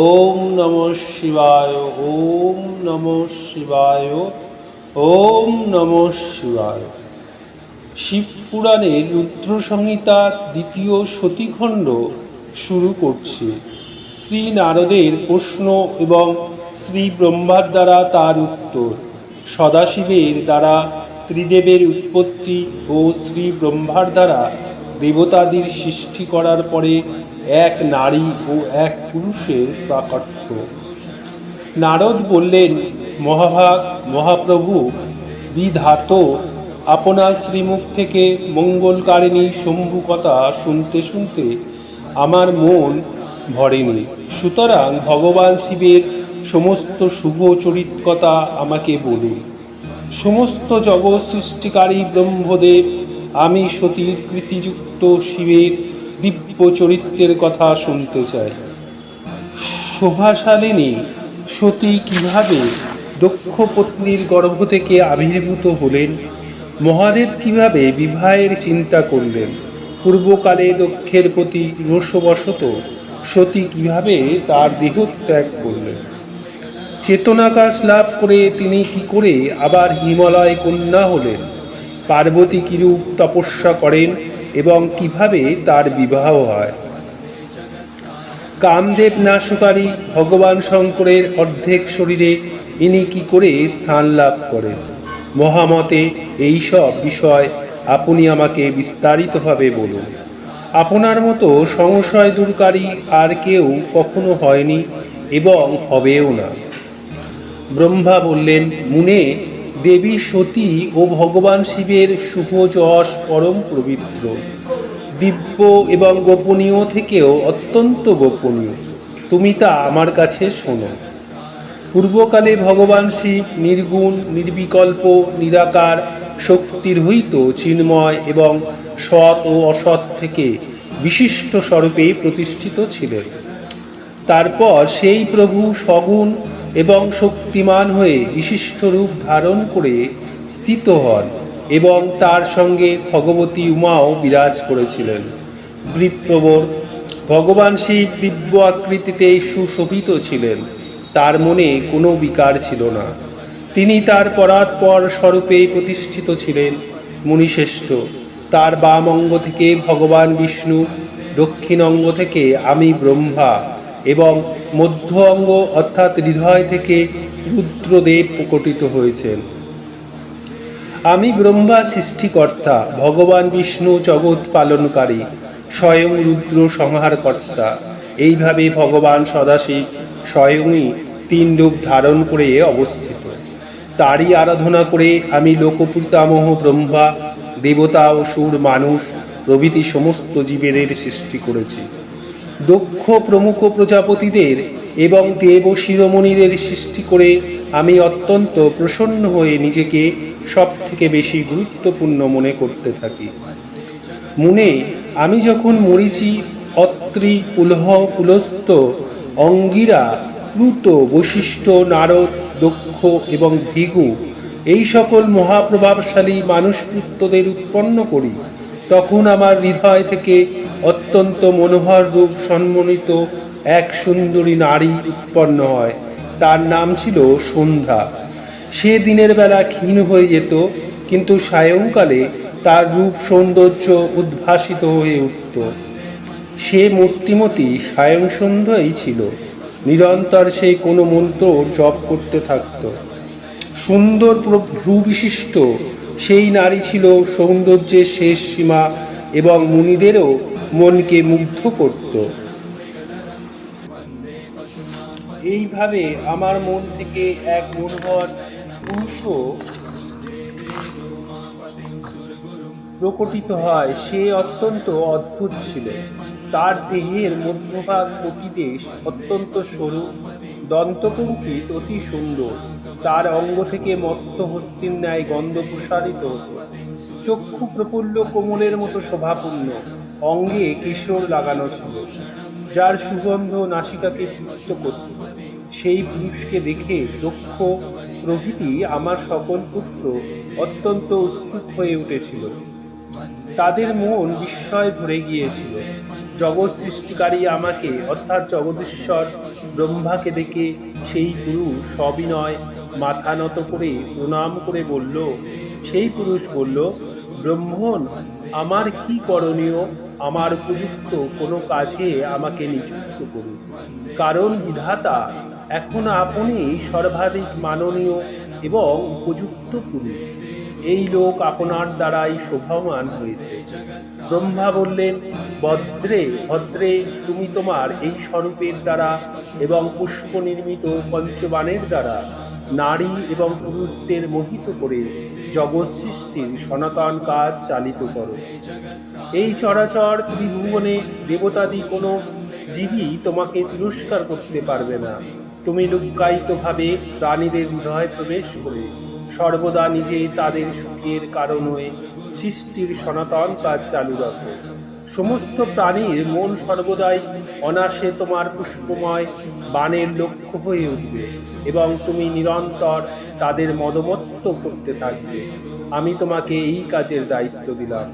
ওম নম শিবায়, ওম নম শিবায়, ওম নম শিবায়। শিব পুরাণের রুদ্র সংহিতার দ্বিতীয় সতীখণ্ড শুরু করছি। শ্রী নারদের প্রশ্ন এবং শ্রী ব্রহ্মার দ্বারা তার উত্তর। সদাশিবের দ্বারা, ত্রিদেবের উৎপত্তি ও শ্রী ব্রহ্মার দ্বারা দেবতাদের সৃষ্টি করার পরে এক নারী ও এক পুরুষের প্রাকট্য। নারদ বললেন মহাভাগ মহাপ্রভু, বিধাত, আপনার শ্রীমুখ থেকে মঙ্গলকারিণী শম্ভু কথা শুনতে শুনতে আমার মন ভরেনি। সুতরাং ভগবান শিবের সমস্ত শুভ চরিত্রকথা আমাকে বলুন। সমস্ত জগৎ সৃষ্টিকারী ব্রহ্মদেব আমি সতীর কৃতিযুক্ত শিবের দিব্য চরিত্রের কথা শুনতে চাই। শোভাশালিনী, সতী কীভাবে দক্ষ পত্নীর গর্ভ থেকে আবির্ভূত হলেন? মহাদেব কীভাবে বিবাহের চিন্তা করলেন? পূর্বকালে দক্ষের প্রতি রোষবশত সতী কীভাবে তার দেহ ত্যাগ করলেন? চেতনাকাশ লাভ করে তিনি কি করে আবার হিমালয় কন্যা হলেন? পার্বতী কিরূপ তপস্যা করেন এবং কীভাবে তার বিবাহ হয়? কামদেব নাশকারী ভগবান শঙ্করের অর্ধেক শরীরে ইনি কি করে স্থান লাভ করেন? মহামতে এইসব বিষয় আপনি আমাকে বিস্তারিতভাবে বলুন। আপনার মতো সংশয় দূরকারী আর কেউ কখনো হয়নি এবং হবেও না। ব্রহ্মা বললেন, মুনে দেবী সতী ও ভগবান শিবের শুভ যশ পরম পবিত্র। দিব্য এবং গোপনীয় থেকেও অত্যন্ত গোপনীয়। তুমি তা আমার কাছে শোনো। পূর্বকালে ভগবান শিব নির্গুণ, নির্বিকল্প, নিরাকার শক্তির হইত চিন্ময় এবং সৎ ও অসৎ থেকে বিশিষ্ট স্বরূপে প্রতিষ্ঠিত ছিলেন। তারপর সেই প্রভু সগুণ এবং শক্তিমান হয়ে বিশিষ্ট রূপ ধারণ করে স্থিত হন এবং তার সঙ্গে ভগবতী উমাও বিরাজ করেছিলেন। বিপ্রবর ভগবান শিব দিব্য আকৃতিতে সুশোভিত ছিলেন, তার মনে কোনো বিকার ছিল না। তিনি তার পরাৎপর স্বরূপে প্রতিষ্ঠিত ছিলেন, মুনিশ্রেষ্ঠ। তার বাম অঙ্গ থেকে ভগবান বিষ্ণু, দক্ষিণ অঙ্গ থেকে আমি ব্রহ্মা এবং মধ্য অঙ্গ অর্থাৎ হৃদয় থেকে রুদ্রদেব প্রকটিত হয়েছেন। আমি ব্রহ্মা সৃষ্টিকর্তা, ভগবান বিষ্ণু জগৎ পালনকারী, স্বয়ং রুদ্র সংহারকর্তা। এইভাবে ভগবান সদাশিব স্বয়ংই তিন রূপ ধারণ করে অবস্থিত। তারই আরাধনা করে আমি লোকপিতামহ ব্রহ্মা, দেবতা ও সুর মানুষ প্রভৃতি সমস্ত জীবের সৃষ্টি করেছি। দক্ষ প্রমুখ প্রজাপতিদের এবং দেব শিরোমণিদের সৃষ্টি করে আমি অত্যন্ত প্রসন্ন হয়ে নিজেকে সব থেকে বেশি গুরুত্বপূর্ণ মনে করতে থাকি। মনে আমি যখন মরিচি, অত্রি পুলহ পুলস্ত অঙ্গিরা, প্লুত বৈশিষ্ট্য নারদ, দক্ষ এবং ভৃগু এই সকল মহাপ্রভাবশালী মানুষ পুত্রদের উৎপন্ন করি, তখন আমার হৃদয় থেকে অত্যন্ত মনোহর রূপ সম্মানিত এক সুন্দরী নারী উৎপন্ন হয়। তার নাম ছিল সন্ধ্যা। সে দিনের বেলা ক্ষীণ হয়ে যেত, কিন্তু সায়ংকালে তার রূপ সৌন্দর্য উদ্ভাসিত হয়ে উঠত। সে মূর্তিমতি সায়ং সন্ধ্যাই ছিল। নিরন্তর সে কোনো মন্ত্র জপ করতে থাকত। সুন্দর ভ্রু বিশিষ্ট সেই নারী ছিল সৌন্দর্যের শেষ সীমা এবং মুনিদেরও মনকে মুগ্ধ করত। এইভাবে আমার মন থেকে এক মনোহর পুরুষও প্রকটিত হয়। সে অত্যন্ত অদ্ভুত ছিল। তার দেহের মধ্যভাগ প্রতিদেশ অত্যন্ত সরু দন্তকুঙ্কিত অতি সুন্দর। তার অঙ্গ থেকে মত্ত হস্তির ন্যায় গন্ধ প্রসারিত হতো। চক্ষু প্রফুল্ল কোমলের মতো শোভাপূর্ণ। অঙ্গে কিশোর লাগানো ছিল, যার সুগন্ধ নাসিকাকে তৃপ্ত করত। সেই পুরুষকে দেখে দক্ষ প্রভৃতি আমার সকল পুত্র অত্যন্ত উৎসুক হয়ে উঠেছিল। তাদের মন বিস্ময় ভরে গিয়েছিল। জগৎ সৃষ্টিকারী আমাকে, অর্থাৎ জগদীশ্বর ব্রহ্মাকে দেখে সেই পুরুষ সবিনয় মাথা নত করে প্রণাম করে বলল, সেই পুরুষ বলল, ব্রহ্মণ, আমার কি করণীয়? আমার উপযুক্ত কোনো কাজে আমাকে নিযুক্ত করুন। কারণ বিধাতা এখন আপনি সর্বাধিক মাননীয় এবং উপযুক্ত পুরুষ। এই লোক আপনার দ্বারাই শোভামান হয়েছে। ব্রহ্মা বললেন, ভদ্রে ভদ্রে, তুমি তোমার এই স্বরূপের দ্বারা এবং পুষ্প নির্মিত পঞ্চবাণের দ্বারা নারী এবং পুরুষদের মোহিত করে জগৎ সৃষ্টির সনাতন কাজ চালিত করো। এই চরাচর ত্রিভুবনে দেবতাদি কোনো জীবই তোমাকে তিরস্কার করতে পারবে না। তুমি লুক্কায়িতভাবে প্রাণীদের হৃদয়ে প্রবেশ করে। সর্বদা নিজে তাদের সুখের কারণ হয়ে সৃষ্টির সনাতন কাজ চালু রাখো। সমস্ত প্রাণীর মন সর্বদাই অনাসে তোমার পুষ্পময় বাণের লক্ষ্য হয়ে উঠবে এবং তুমি নিরন্তর তাদের মদমত্ত করতে থাকবে। আমি তোমাকে এই কাজের দায়িত্ব দিলাম,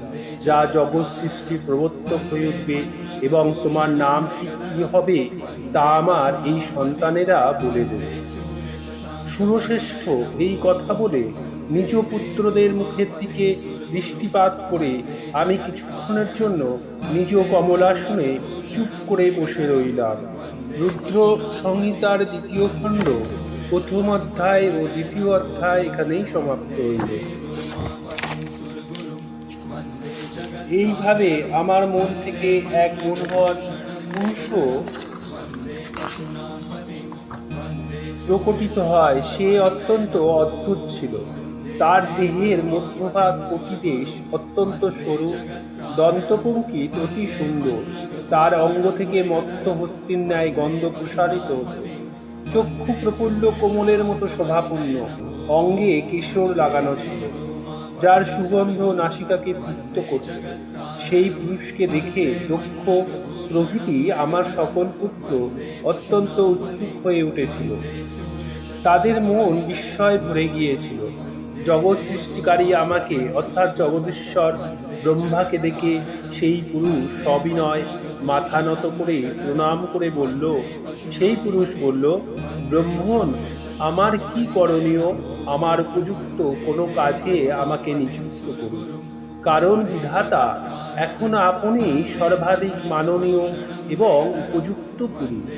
যা জগৎ সৃষ্টি প্রবর্তক হয়ে উঠবে এবং তোমার নাম কী হবে তা আমার এই সন্তানেরা বলে দেবে। সুরশ্রেষ্ঠ এই কথা বলে নিজ পুত্রদের মুখের দিকে দৃষ্টিপাত করে আমি কিছুক্ষণের জন্য নিজ কমলাসনে চুপ করে বসে রইলাম। রুদ্র সংহিতার দ্বিতীয় খণ্ড প্রথম অধ্যায় ও দ্বিতীয় অধ্যায় এখানেই সমাপ্ত হইল। এইভাবে আমার মন থেকে এক মনোহর পুরুষ প্রকটিত হয়। সে অত্যন্ত অদ্ভুত ছিল। তার দেহের মধ্যভাগ প্রতিদেশ অত্যন্ত সরু, দন্তপঙ্কিত, অতি সুন্দর। তার অঙ্গ থেকে মত্ত হস্তির ন্যায় গন্ধ প্রসারিত হতো। চক্ষু প্রফুল্ল কোমলের মতো শোভাপূর্ণ। অঙ্গে কিশোর লাগানো ছিল, যার সুগন্ধ নাসিকাকে তৃপ্ত করত। সেই পুরুষকে দেখে দক্ষ প্রভৃতি আমার সকল পুত্র অত্যন্ত উৎসুক হয়ে উঠেছিল। তাদের মন বিস্ময় ভরে গিয়েছিল। জগৎ সৃষ্টিকারী আমাকে, অর্থাৎ জগদীশ্বর ব্রহ্মাকে দেখে সেই পুরুষ সবিনয় মাথা নত করে প্রণাম করে বলল, সেই পুরুষ বলল, ব্রহ্মণ, আমার কি করণীয়? আমার উপযুক্ত কোনো কাজে আমাকে নিযুক্ত করুন। কারণ বিধাতা এখন আপনি সর্বাধিক মাননীয় এবং উপযুক্ত পুরুষ।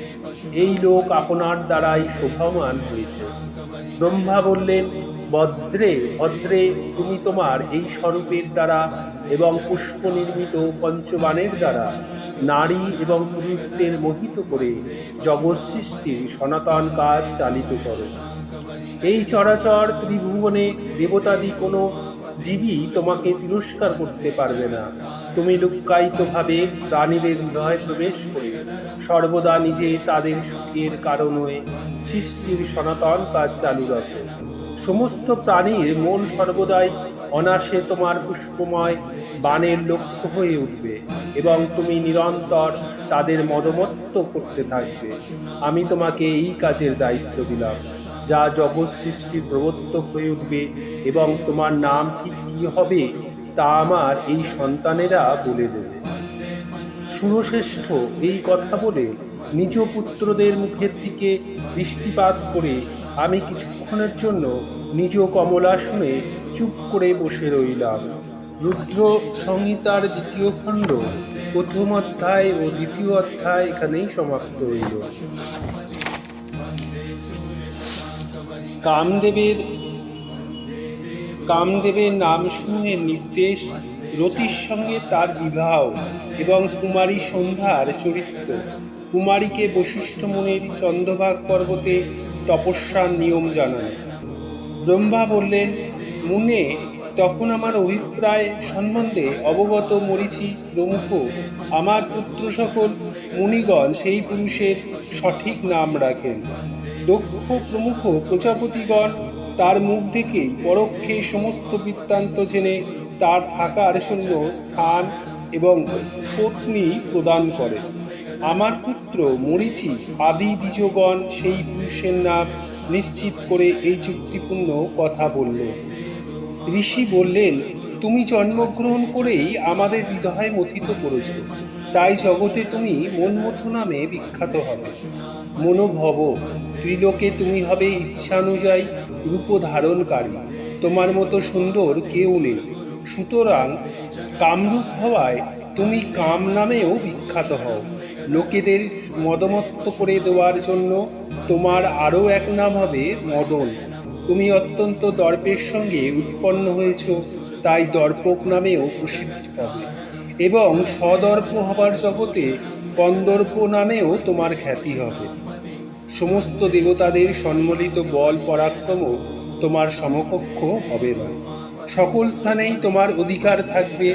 এই লোক আপনার দ্বারাই শোভামান হয়েছে। ব্রহ্মা বললেন ভদ্রে ভদ্রে তুমি তোমার এই স্বরূপের দ্বারা এবং পুষ্প নির্মিত পঞ্চবাণের দ্বারা নারী এবং পুরুষদের মোহিত করে জগৎ সৃষ্টির সনাতন কাজ চালিত করো। এই চরাচর ত্রিভুবনে দেবতাদি কোনো জীবই তোমাকে তিরস্কার করতে পারবে না। তুমি লুক্কায়িতভাবে প্রাণীদের হৃদয়ে প্রবেশ করে সর্বদা নিজে তাদের সুখের কারণ হয়ে সৃষ্টির সনাতন কাজ চালু রাখো। সমস্ত প্রাণীর মন সর্বদাই অনাসে তোমার পুষ্পময় বাণের লক্ষ্য হয়ে উঠবে এবং তুমি নিরন্তর তাদের মদমত্ত করতে থাকবে। আমি তোমাকে এই কাজের দায়িত্ব দিলাম, যা জগৎ সৃষ্টি প্রবর্তক হয়ে উঠবে এবং তোমার নাম ঠিক কী হবে তা আমার এই সন্তানেরা বলে দেবে। সুরশ্রেষ্ঠ এই কথা বলে নিজ পুত্রদের মুখের দিকে দৃষ্টিপাত করে আমি কিছুক্ষণের জন্য নিজ কমলাসনে চুপ করে বসে রইলাম। রুদ্র সংহিতার দ্বিতীয় খণ্ড প্রথম অধ্যায় ও দ্বিতীয় অধ্যায় এখানেই সমাপ্ত হইল। কামদেবের কামদেবের নাম শুনে নির্দেশ রতির সঙ্গে তার বিবাহ এবং কুমারী সন্ধ্যার চরিত্র। কুমারীকে বশিষ্ঠ মুনির চন্দ্রভাগ পর্বতে তপস্যার নিয়ম জানান। ব্রহ্মা বললেন, মুনে, তখন আমার অভিপ্রায় সম্বন্ধে অবগত মরিচি প্রমুখ। আমার পুত্র সকল মুনিগণ সেই পুরুষের সঠিক নাম রাখেন। দক্ষ প্রমুখ প্রজাপতিগণ তার মুখ থেকেই পরোক্ষে সমস্ত বৃত্তান্ত জেনে তার থাকার জন্য স্থান এবং পত্নী প্রদান করে আমার পুত্র মরিচি, আদি দ্বিজগণ সেই পুরুষের নাম নিশ্চিত করে এই যুক্তিপূর্ণ কথা বলল। ঋষি বললেন, তুমি জন্মগ্রহণ করেই আমাদের হৃদয়ে মথিত করেছ। তাই জগতে তুমি মনমথু নামে বিখ্যাত হবে। মনোভব, ত্রিলোকে তুমি হবে ইচ্ছানুযায়ী রূপ ধারণকারী তোমার মতো সুন্দর কেউ নেই। সুতরাং কামরূপ হওয়ায় তুমি কাম নামেও বিখ্যাত হও। লোকেদের মদমত্ত করে দেওয়ার জন্য তোমার আরও এক নাম হবে মদন। তুমি অত্যন্ত দর্পের সঙ্গে উৎপন্ন হয়েছ, তাই দর্পক নামেও প্রসিদ্ধ। হবে এবং সদর্প হবার জগতে কন্দর্প নামেও তোমার খ্যাতি হবে। সমস্ত দেবতাদের সম্মিলিত বল পরাক্রমও তোমার সমকক্ষ হবে না। সকল স্থানেই তোমার অধিকার থাকবে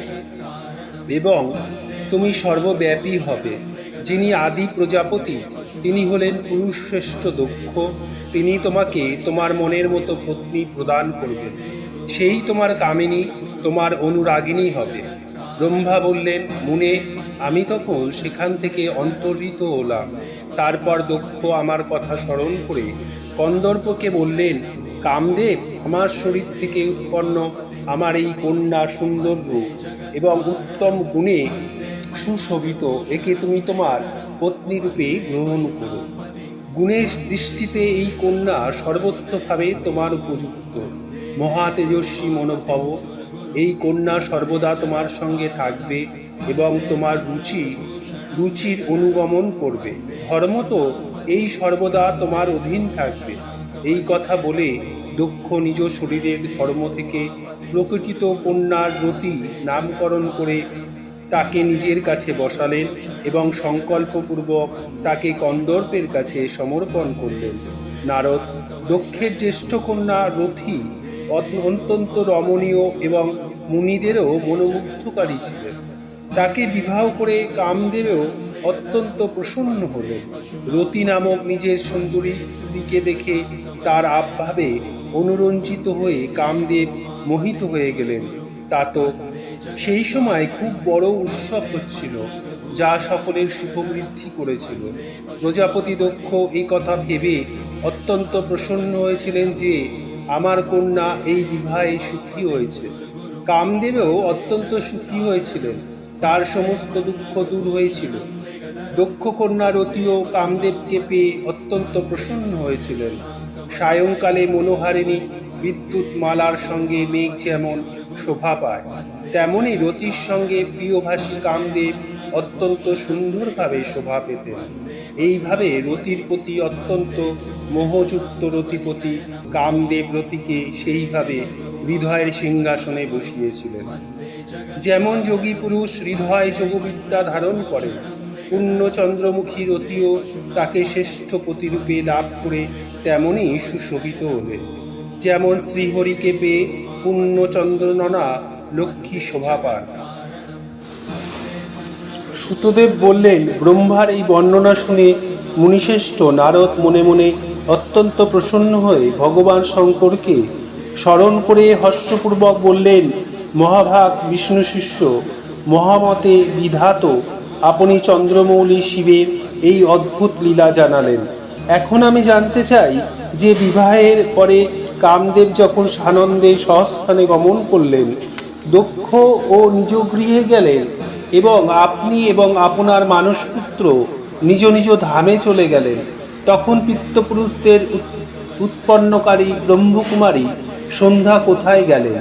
এবং তুমি সর্বব্যাপী হবে। যিনি আদি প্রজাপতি, তিনি হলেন পুরুষ শ্রেষ্ঠ দক্ষ, তিনি তোমাকে তোমার মনের মতো পত্নী প্রদান করবেন। সেই তোমার কামিনী, তোমার অনুরাগিনী হবে। ব্রহ্মা বললেন, মুনে, আমি তখন সেখান থেকে অন্তর্হিত হলাম। তারপর দক্ষ আমার কথা স্মরণ করে কন্দর্পকে বললেন, কামদেব, আমার শরীর থেকে উৎপন্ন আমার এই কন্যা সুন্দর রূপ এবং উত্তম গুণে সুশোভিত, একে তুমি তোমার পত্নী রূপে গ্রহণ করো। গুণের দৃষ্টিতে এই কন্যা সর্বত্রভাবে তোমার উপযুক্ত। মহা তেজস্বী মনোভব, এই কন্যা সর্বদা তোমার সঙ্গে থাকবে এবং তোমার রুচি, রুচির অনুগমন করবে। ধর্ম তো এই সর্বদা তোমার অধীন থাকবে। এই কথা বলে দক্ষ নিজ শরীরের ধর্ম থেকে প্রকটিত কন্যার রতি নামকরণ করে তাকে নিজের কাছে বসালেন এবং সংকল্পপূর্বক তাকে কন্দর্পের কাছে সমর্পণ করলেন। নারদ, দক্ষের জ্যেষ্ঠ কন্যা রথি অত্যন্ত রমণীয় এবং মুনিদেরও মনোমুগ্ধকারী ছিলেন। তাকে বিবাহ করে কামদেবেও অত্যন্ত প্রসন্ন হলেন। রতি নামক নিজের সুন্দরী স্ত্রীকে দেখে তার আবভাবে অনুরঞ্জিত হয়ে কামদেব মোহিত হয়ে গেলেন। তা তো সেই সময় খুব বড় উৎসব হচ্ছিল, যা সকলের সুখবৃদ্ধি করেছিল। প্রজাপতি দক্ষ এই কথা ভেবে অত্যন্ত প্রসন্ন হয়েছিলেন যে, আমার কন্যা এই বিবাহে সুখী হয়েছে। কামদেবেও অত্যন্ত সুখী হয়েছিলেন, তার সমস্ত দুঃখ দূর হয়েছিল। দক্ষ কন্যা কামদেবকে পেয়ে অত্যন্ত প্রসন্ন হয়েছিলেন। সায়ংকালে মনোহারিণী বিদ্যুৎ মালার সঙ্গে মেঘ যেমন শোভা পায়। তেমনি রতির সঙ্গে প্রিয়ভাষী কামদেব অত্যন্ত সুন্দরভাবে শোভা পেতেন। এইভাবে রতির প্রতি অত্যন্ত মোহযুক্ত রতিপতি কামদেব রতিকে সেইভাবে হৃদয়ের সিংহাসনে বসিয়েছিলেন। যেমন যোগী পুরুষ হৃদয় যোগবিদ্যা ধারণ করেন পূর্ণচন্দ্রমুখী রতিও তাকে শ্রেষ্ঠ প্রতিরূপে লাভ করে তেমনই সুশোভিত হলেন যেমন শ্রীহরিকে পেয়ে পূর্ণচন্দ্রননা লক্ষ্মী শোভা পান। সুতদেব বললেন, ব্রহ্মার এই বর্ণনা শুনে মুনিশ্রেষ্ঠ নারদ মনে মনে অত্যন্ত প্রসন্ন হয়ে ভগবান শঙ্করকে স্মরণ করে হর্ষপূর্বক বললেন, মহাভাগ বিষ্ণু শিষ্য, মহামতে বিধাত আপনি চন্দ্রমৌলি শিবের এই অদ্ভুত লীলা জানালেন। এখন আমি জানতে চাই যে বিবাহের পরে কামদেব যখন সানন্দে সহস্থানে গমন করলেন দক্ষ ও নিজ গৃহে গেলেন এবং আপনি এবং আপনার মানসপুত্র নিজ নিজ ধামে চলে গেলেন। তখন পিত্তপুরুষদের উৎপন্নকারী ব্রহ্মকুমারী সন্ধ্যা কোথায় গেলেন?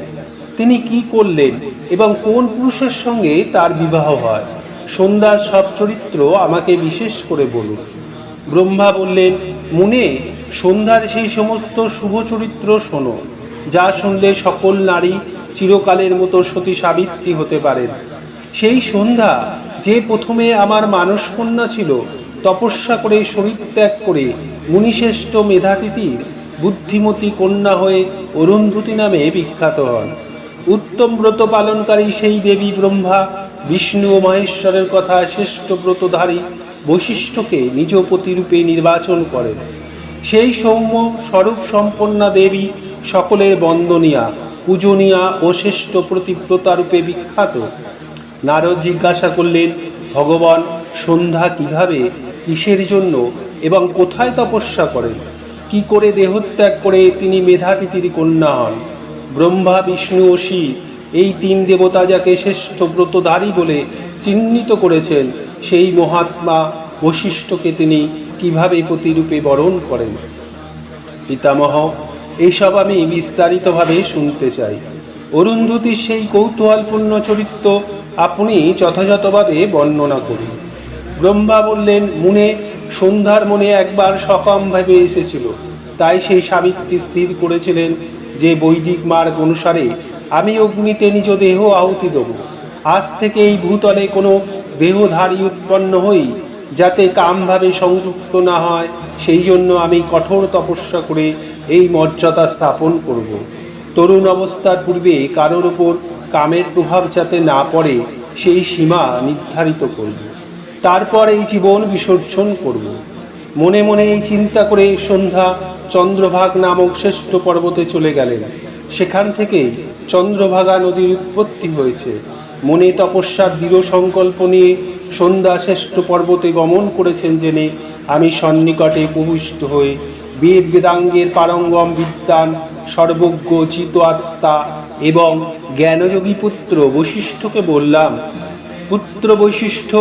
তিনি কি করলেন এবং কোন পুরুষের সঙ্গে তার বিবাহ হয়? সন্ধ্যার সব চরিত্র আমাকে বিশেষ করে বলুন। ব্রহ্মা বললেন, মুনে সন্ধ্যার সেই সমস্ত শুভ চরিত্র শোনো, যা শুনলে সকল নারী চিরকালের মতো সতী সাবিত্রী হতে পারেন। সেই সন্ধ্যা যে প্রথমে আমার মানসকন্যা ছিল, তপস্যা করে শরীর ত্যাগ করে মুনিশ্রেষ্ঠ মেধাতিথির বুদ্ধিমতী কন্যা হয়ে অরুন্ধতী নামে বিখ্যাত হন। উত্তম ব্রত পালনকারী সেই দেবী ব্রহ্মা বিষ্ণু ও মহেশ্বরের কথা শ্রেষ্ঠ ব্রতধারী বৈশিষ্ট্যকে নিজ প্রতিরূপে নির্বাচন করেন। সেই সৌম্য স্বরূপ সম্পন্না দেবী সকলের বন্দনীয়া, পূজনীয়া ও শ্রেষ্ঠ প্রতিব্রতা রূপে বিখ্যাত। নারদ জিজ্ঞাসা করলেন, ভগবান, সন্ধ্যা কীভাবে? কিসের জন্য? এবং কোথায় তপস্যা করেন? কি করে দেহত্যাগ করে তিনি মেধাতিথির কন্যা হন? ব্রহ্মা, বিষ্ণু ও শিব, এই তিন দেবতা যাকে শ্রেষ্ঠ ব্রতধারী বলে চিহ্নিত করেছেন, সেই মহাত্মা বশিষ্ঠকে তিনি কীভাবে প্রতিরূপে বরণ করেন? পিতামহ এইসব আমি বিস্তারিতভাবে শুনতে চাই। অরুন্ধতির সেই কৌতূহলপূর্ণ চরিত্র আপনি যথাযথভাবে বর্ণনা করুন। ব্রহ্মা বললেন, মুনে, সন্ধ্যার মনে একবার সকাম ভেবে এসেছিল। তাই সেই সাবিত্রী স্থির করেছিলেন যে বৈদিক মার্গ অনুসারে আমি অগ্নিতে নিজ দেহ আহুতি দেব। আজ থেকে এই ভূতলে কোনো দেহধারী উৎপন্ন হই যাতে কামভাবে সংযুক্ত না হয়, সেই জন্য আমি কঠোর তপস্যা করে এই মর্যাদা স্থাপন করব। তরুণ অবস্থার পূর্বে কারোর ওপর কামের প্রভাব যাতে না পড়ে, সেই সীমা নির্ধারিত করব। তারপর এই জীবন বিসর্জন করব। মনে মনে এই চিন্তা করে সন্ধ্যা চন্দ্রভাগ নামক শ্রেষ্ঠ পর্বতে চলে গেলেন। সেখান থেকে চন্দ্রভাগা নদীর উৎপত্তি হয়েছে। মনে তপস্যার দৃঢ় সংকল্প নিয়ে সন্ধ্যা শ্রেষ্ঠ পর্বতে গমন করেছেন জেনে আমি সন্নিকটে উপবিষ্ট হয়ে বেদ বেদাঙ্গের পারঙ্গম বিদ্যান, সর্বজ্ঞ চিত আত্মা এবং জ্ঞানযোগী পুত্র বৈশিষ্ট্যকে বললাম, পুত্র বৈশিষ্ট্য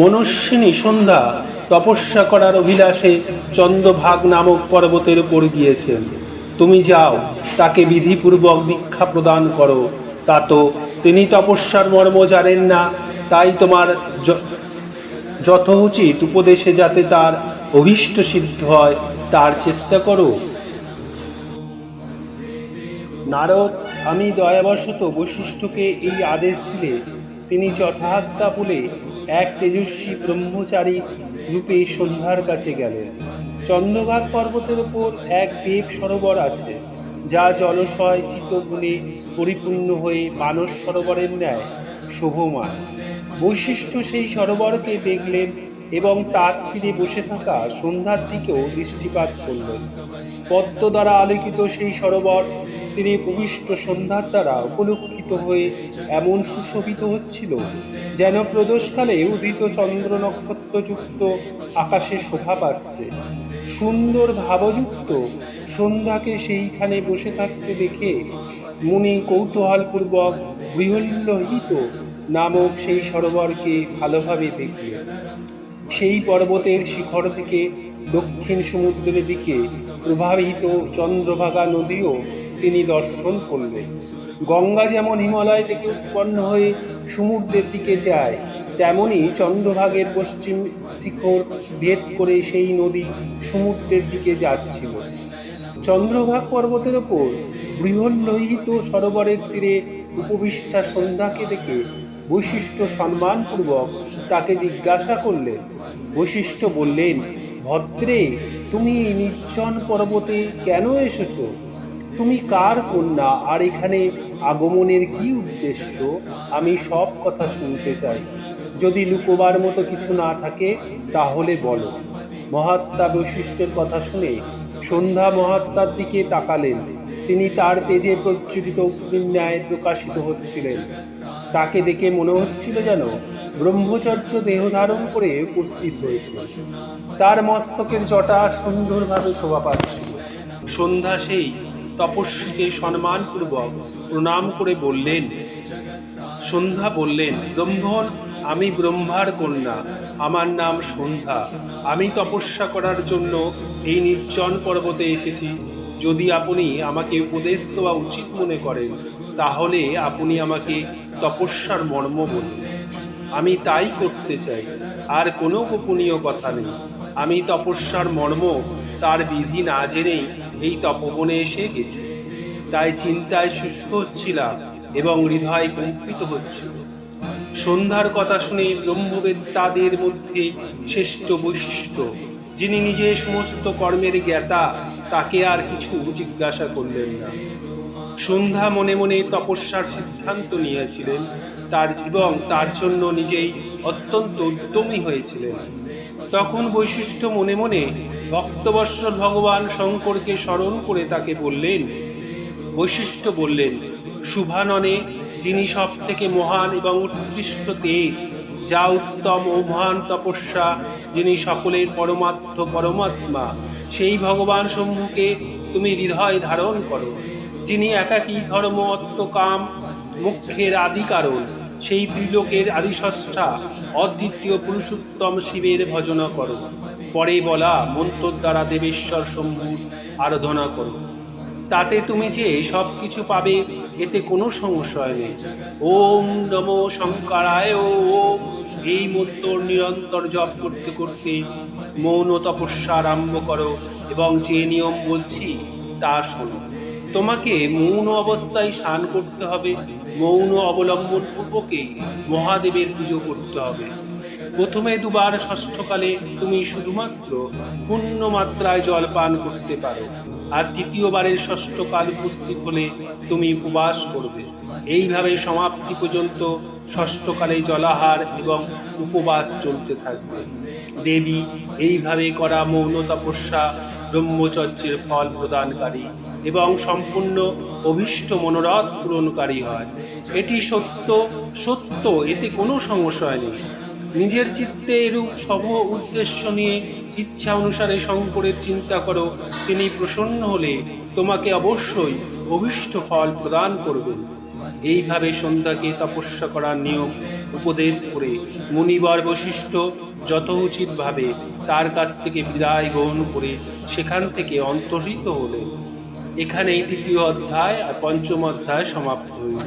মনস্বিনী সন্ধ্যা তপস্যা করার অভিলাষে চন্দ্রভাগ নামক পর্বতের উপর গিয়েছেন। তুমি যাও, তাকে বিধিপূর্বক দীক্ষা প্রদান করো। তা তো তিনি তপস্যার মর্ম জানেন না তাই তোমার যথোচিত উপদেশে যাতে তার অভীষ্ট সিদ্ধ হয়, তার চেষ্টা করো। নারদ, আমি দয়াবশত বৈশিষ্ট্যকে এই আদেশ দিলে, তিনি যথাজ্ঞা বলে এক তেজস্বী ব্রহ্মচারী রূপে সন্ধ্যার কাছে গেলেন। চন্দ্রভাগ পর্বতের উপর এক দেব সরোবর আছে, যা জলশয় চিত্তগুণে পরিপূর্ণ হয়ে মানস সরোবরের ন্যায় শোভমান। বৈশিষ্ট্য সেই সরোবরকে দেখলেন এবং তার তীরে বসে থাকা সন্ধ্যার দিকেও দৃষ্টিপাত করলেন। পদ্ম দ্বারা আলোকিত সেই সরোবর তিনি ভূমিষ্ঠ সন্ধ্যার দ্বারা উপলক্ষিত হয়ে এমন সুশোভিত হচ্ছিল যেন প্রদোষকালে উদিত চন্দ্র নক্ষত্রযুক্ত আকাশে শোভা পাচ্ছে। সুন্দর ভাবযুক্ত সন্ধ্যাকে সেইখানে বসে থাকতে দেখে মুনি কৌতূহলপূর্বক বৃহল্লহিত নামক সেই সরোবরকে ভালোভাবে দেখলেন সেই পর্বতের শিখর থেকে দক্ষিণ সমুদ্রের দিকে প্রবাহিত চন্দ্রভাগা নদীও তিনি দর্শন করলেন। গঙ্গা যেমন হিমালয় থেকে উৎপন্ন হয়ে সমুদ্রের দিকে যায়, তেমনি চন্দ্রভাগের পশ্চিম শিখর ভেদ করে সেই নদী সমুদ্রের দিকে যাচ্ছিল। চন্দ্রভাগ পর্বতের ওপর বৃহল্লোহিত সরোবরের তীরে উপবিষ্টা সন্ধ্যাকে দেখে বৈশিষ্ট্য সম্মানপূর্বক তাকে জিজ্ঞাসা করলেন বৈশিষ্ট্য বললেন, ভদ্রে, তুমি নির্জন পর্বতে কেন এসেছ? তুমি কার কন্যা? আর এখানে আগমনের কি উদ্দেশ্য? আমি সব কথা শুনতে চাই। যদি লুকোবার মতো কিছু না থাকে, তাহলে বলো। মহাত্মা বৈশিষ্ট্যের কথা শুনে সন্ধ্যা মহাত্মার দিকে তাকালেন। তিনি তার তেজে প্রজ্বলিত অগ্নির ন্যায় প্রকাশিত হচ্ছিলেন। তাকে দেখে মনে হচ্ছিল যেন ব্রহ্মচর্য দেহ ধারণ করে উপস্থিত হয়েছে তার মস্তকের জটা সুন্দরভাবে শোভা পাচ্ছিল। সন্ধ্যা সেই তপস্বীকে সম্মানপূর্বক প্রণাম করে বললেন, সন্ধ্যা বললেন, ব্রহ্মণ, আমি ব্রহ্মার কন্যা, আমার নাম সন্ধ্যা। আমি তপস্যা করার জন্য এই নির্জন পর্বতে এসেছি। যদি আপনি আমাকে উপদেশ দেওয়া উচিত মনে করেন, তাহলে আপনি আমাকে তপস্যার মর্ম বলুন আমি তাই করতে চাই, আর কোনো গোপনীয় কথা নেই। আমি তপস্যার মর্ম, তার বিধি না জেনেই এই তপবনে এসে গেছি। তাই চিন্তায় সুস্থ হচ্ছিলাম এবং হৃদয় কম্পিত হচ্ছিল। সন্ধ্যার কথা শুনে ব্রহ্মবেত্তাদের মধ্যে শ্রেষ্ঠ বৈশিষ্ট্য, যিনি নিজে সমস্ত কর্মের জ্ঞাতা, তাকে আর কিছু জিজ্ঞাসা করলেন না। সন্ধ্যা মনে মনে তপস্যার সিদ্ধান্ত নিয়েছিলেন। তার এবং তার জন্য নিজেই অত্যন্ত উদ্যমী হয়েছিলেন। তখন বৈশিষ্ট্য মনে মনে ভক্তবৎসল ভগবান শঙ্করকে স্মরণ করে তাকে বললেন, বৈশিষ্ট্য বললেন, শুভাননে, যিনি সব থেকে মহান এবং উৎকৃষ্ট তেজ, যা উত্তম ও মহান তপস্যা, যিনি সকলের পরমাত্ম পরমাত্মা, সেই ভগবান সমূহকে তুমি হৃদয় ধারণ করো। যিনি একাকী ধর্ম অত্মকাম মুখ্যের আদি কারণ, সেই ত্রিলোকের আদিষষ্ঠা অদ্বিতীয় পুরুষোত্তম শিবের ভজনা করো। পরে বলা মন্ত্র দ্বারা দেবেশ্বর শম্ভুর আরাধনা করো। তাতে তুমি যে সব কিছু পাবে, এতে কোনো সংশয় নেই। ওম নমো শঙ্করায়, ওম। এই মন্ত্র নিরন্তর জপ করতে করতে মৌন তপস্যা আরম্ভ করো এবং যে নিয়ম বলছি, তা শোনো। তোমাকে মৌন অবস্থায় স্নান করতে হবে। মৌন অবলম্বন পূর্বকেই মহাদেবের পুজো করতে হবে। প্রথমে দুবার ষষ্ঠকালে তুমি শুধুমাত্র পূর্ণ মাত্রায় জল পান করতে পারো আর তৃতীয়বারের ষষ্ঠকাল উপস্থিত হলে তুমি উপবাস করবে। এইভাবে সমাপ্তি পর্যন্ত ষষ্ঠকালে জলাহার এবং উপবাস চলতে থাকবে। দেবী, এইভাবে করা মৌন তপস্যা ব্রহ্মচর্যের ফল প্রদানকারী। এবং সম্পূর্ণ অভীষ্ট মনোরথ পূরণকারী হয়। এটি সত্য সত্য, এতে কোনো সংশয় নেই। নিজের চিত্তে এরূপ সব উদ্দেশ্য নিয়ে ইচ্ছা অনুসারে শঙ্করের চিন্তা করো, তিনি প্রসন্ন হলে তোমাকে অবশ্যই অভীষ্ট ফল প্রদান করবেন। এইভাবে সন্ধ্যাকে তপস্যা করার নিয়ম উপদেশ করে মুনিবর বশিষ্ঠ যথোচিতভাবে তার কাছ থেকে বিদায় গ্রহণ করে সেখান থেকে অন্তর্হিত হলেন। এখানেই তৃতীয় অধ্যায় আর পঞ্চম অধ্যায় সমাপ্ত হইল।